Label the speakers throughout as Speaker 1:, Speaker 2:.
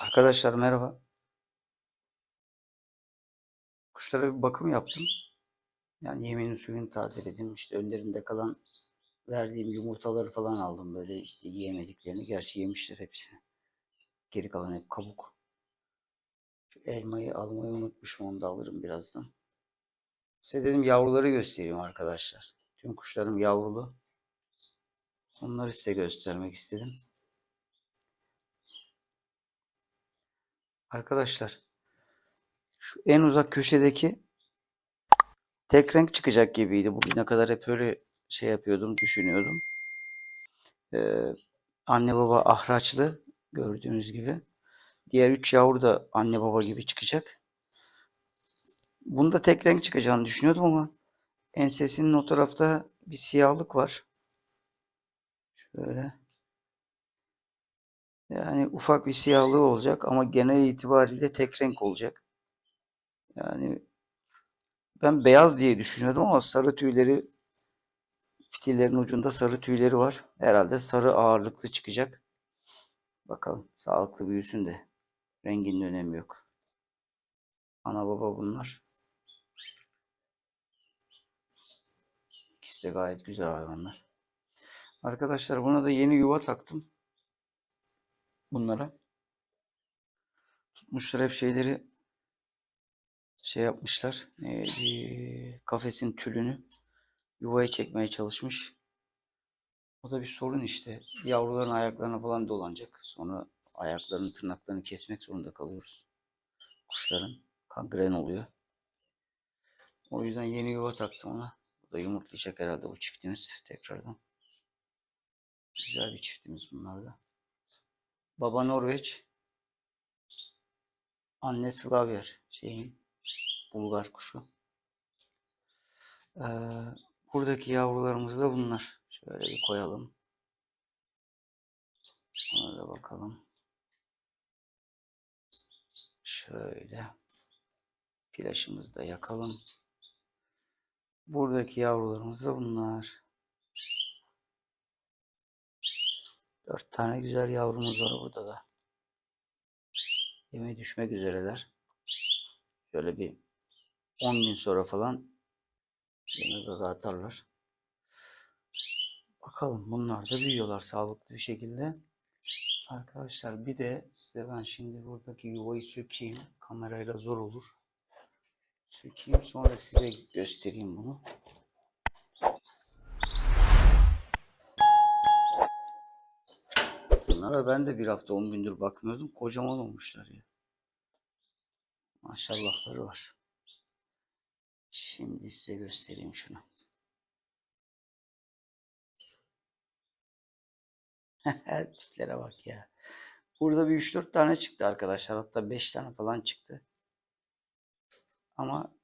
Speaker 1: Arkadaşlar merhaba. Kuşlara bir bakım yaptım. Yani yemeğinin suyunu tazeledim. İşte önlerinde kalan verdiğim yumurtaları falan aldım. Böyle işte yiyemediklerini. Gerçi yemişler hepsini. Geri kalan hep kabuk. Şu elmayı almayı unutmuşum. Onu da alırım birazdan. Size dedim yavruları göstereyim arkadaşlar. Tüm kuşlarım yavrulu. Onları size göstermek istedim. Arkadaşlar şu en uzak köşedeki tek renk çıkacak gibiydi. Bugüne kadar hep öyle şey yapıyordum, düşünüyordum. Ee, anne baba ahraçlı gördüğünüz gibi. Diğer üç yavru da anne baba gibi çıkacak. Bunda tek renk çıkacağını düşünüyordum ama ensesinin o tarafta bir siyahlık var. Şöyle. Yani ufak bir siyahlığı olacak ama genel itibariyle tek renk olacak. Yani ben beyaz diye düşünüyordum ama sarı tüyleri fitillerin ucunda sarı tüyleri var. Herhalde sarı ağırlıklı çıkacak. Bakalım sağlıklı büyüsün de renginin önemi yok. Ana baba bunlar. İkisi de gayet güzel hayvanlar. Arkadaşlar buna da yeni yuva taktım. Bunlara. Tutmuşlar hep şeyleri şey yapmışlar. Neydi? Kafesin tülünü yuvaya çekmeye çalışmış. O da bir sorun işte. Yavruların ayaklarına falan dolanacak. Sonra ayaklarının tırnaklarını kesmek zorunda kalıyoruz. Kuşların kangren oluyor. O yüzden yeni yuva taktım ona. Bu da yumurtlayacak herhalde bu çiftimiz tekrardan. Güzel bir çiftimiz bunlar da. Baba Norveç. Anne Slavyer. Şeyin Bulgar kuşu. Ee, buradaki yavrularımız da bunlar. Şöyle bir koyalım. Ona da bakalım. Şöyle. Flaşımızı da yakalım. Buradaki yavrularımız da bunlar. Dört tane güzel yavrumuz var burada da. Yeme düşmek üzereler. Şöyle bir 10 gün sonra falan yine de atarlar. Bakalım bunlar da büyüyorlar sağlıklı bir şekilde. Arkadaşlar bir de size ben şimdi buradaki yuvayı sökeyim. Kamerayla zor olur. Sökeyim sonra size göstereyim bunu. Bunlara ben de bir hafta 10 gündür bakmıyordum. Kocaman olmuşlar ya. Maşallahları var. Şimdi size göstereyim şunu. Tiplere bak ya. Burada bir 3-4 tane çıktı arkadaşlar. Hatta 5 tane falan çıktı. Ama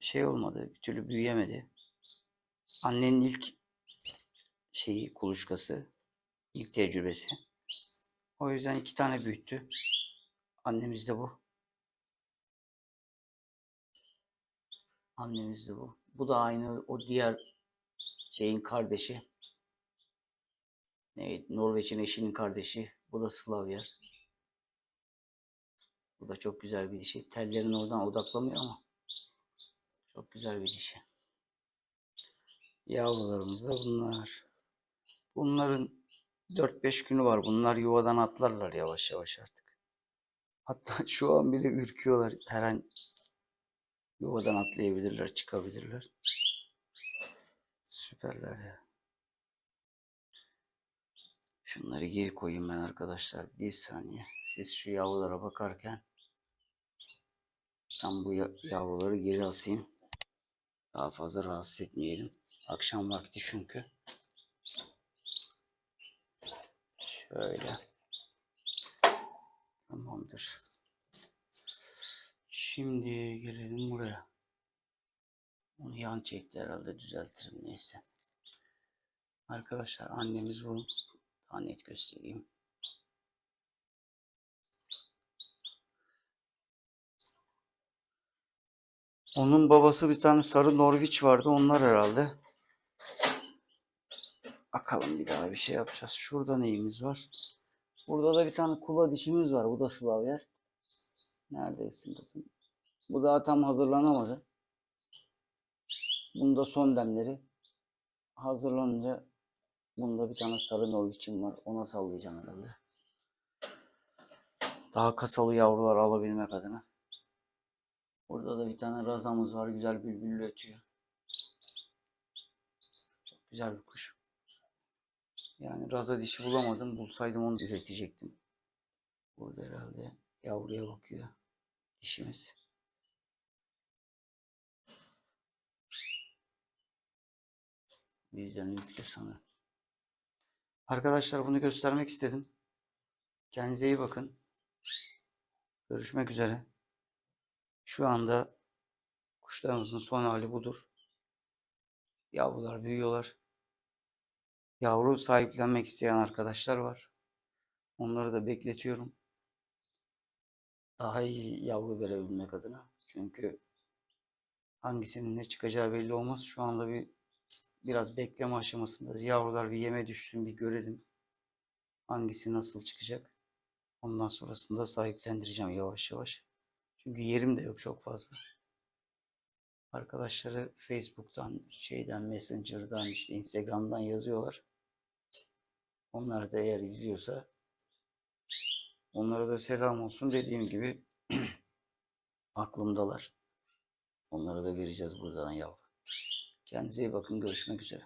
Speaker 1: şey olmadı. Bir türlü büyüyemedi. Annenin ilk şeyi kuluçkası. İlk tecrübesi. O yüzden iki tane büyüttü. Annemiz de bu. Annemiz de bu. Bu da aynı o diğer şeyin kardeşi. Evet, Norveç'in eşinin kardeşi. Bu da Slavyer. Bu da çok güzel bir dişi. Tellerin oradan odaklamıyor ama çok güzel bir dişi. Yavrularımız da bunlar. Bunların 4-5 günü var. Bunlar yuvadan atlarlar yavaş yavaş artık. Hatta şu an bile ürküyorlar. Her an yuvadan atlayabilirler, çıkabilirler. Süperler ya. Şunları geri koyayım ben arkadaşlar. Bir saniye. Siz şu yavrulara bakarken ben bu ya- yavruları geri asayım. Daha fazla rahatsız etmeyelim. Akşam vakti çünkü. Şöyle. Tamamdır. Şimdi gelelim buraya. Onu yan çekti herhalde düzeltirim neyse. Arkadaşlar annemiz bu. Daha net göstereyim. Onun babası bir tane sarı Norwiç vardı. Onlar herhalde. Bakalım bir daha bir şey yapacağız. Şurada neyimiz var? Burada da bir tane kula dişimiz var. Bu da Slavyer. Neredesin kızım? Bu daha tam hazırlanamadı. Bunda son demleri. Hazırlanınca bunda bir tane sarı norviçim var. Ona sallayacağım herhalde. Daha kasalı yavrular alabilmek adına. Burada da bir tane razamız var. Güzel bülbüllü ötüyor. Çok güzel bir kuş. Yani raza dişi bulamadım. Bulsaydım onu üretecektim. Burada herhalde yavruya bakıyor dişimiz. Bizden yüklü sana. Arkadaşlar bunu göstermek istedim. Kendinize iyi bakın. Görüşmek üzere. Şu anda kuşlarımızın son hali budur. Yavrular büyüyorlar. Yavru sahiplenmek isteyen arkadaşlar var. Onları da bekletiyorum. Daha iyi yavru verebilmek adına. Çünkü hangisinin ne çıkacağı belli olmaz. Şu anda bir biraz bekleme aşamasındayız. Yavrular bir yeme düşsün bir görelim. Hangisi nasıl çıkacak. Ondan sonrasında sahiplendireceğim yavaş yavaş. Çünkü yerim de yok çok fazla. Arkadaşları Facebook'tan, şeyden, Messenger'dan, işte Instagram'dan yazıyorlar. Onlar da eğer izliyorsa onlara da selam olsun. Dediğim gibi aklımdalar. Onlara da vereceğiz buradan yavru. Kendinize iyi bakın. Görüşmek üzere.